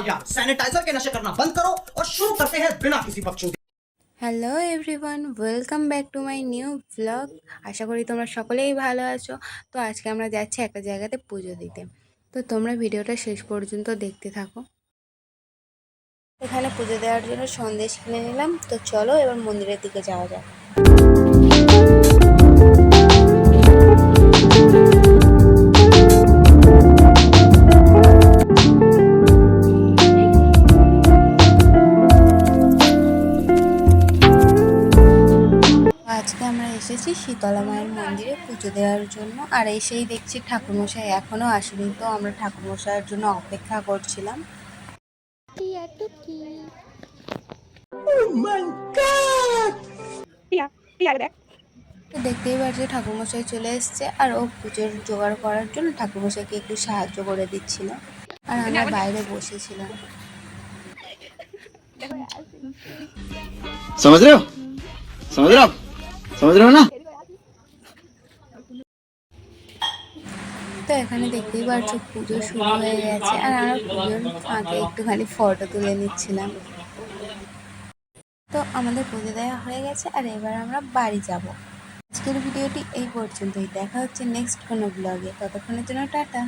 गया सैनिटाइजर के नशे करना बंद करो और शुरू करते हैं बिना किसी बकचोदी hello everyone welcome back to my new blog আশা করি তোমরা সকলেই ভালো আছো তো আজকে আমরা যাচ্ছি একটা জায়গাতে পুজো দিতে তো তোমরা ভিডিওটা শেষ পর্যন্ত দেখতে থাকো এখানে পুজো দেওয়ার জন্য সন্দেশ কিনে নিলাম তো চলো এবার মন্দিরের দিকে যাওয়া যাক এসেছি শীতলা মায়ের মন্দিরে পুজো দেওয়ার জন্য আর এসেই দেখছি ঠাকুরমশাই এখনও আসেনি তো আমরা ঠাকুরমশাইয়ের জন্য অপেক্ষা করছিলাম তো দেখতেই পাচ্ছি ঠাকুরমশাই চলে এসছে আর ও পুজোর জোগাড় করার জন্য ঠাকুরমশাইকে একটু সাহায্য করে দিচ্ছিল আর আমরা বাইরে বসেছিলাম समझ रहे हो समझ रहे हो आप समझ रहे हो ना তো এখানে দেখতেই পাচ্ছ পুজো শুরু হয়ে গেছে আর আমরা পুজোর ফাঁকে একটুখানি ফটো তুলে নিচ্ছিলাম তো আমাদের পুজো দেওয়া হয়ে গেছে আর এবার আমরা বাড়ি যাব আজকের ভিডিওটি এই পর্যন্তই দেখা হচ্ছে নেক্সট কোনো ব্লগে ততক্ষণের জন্য টাটা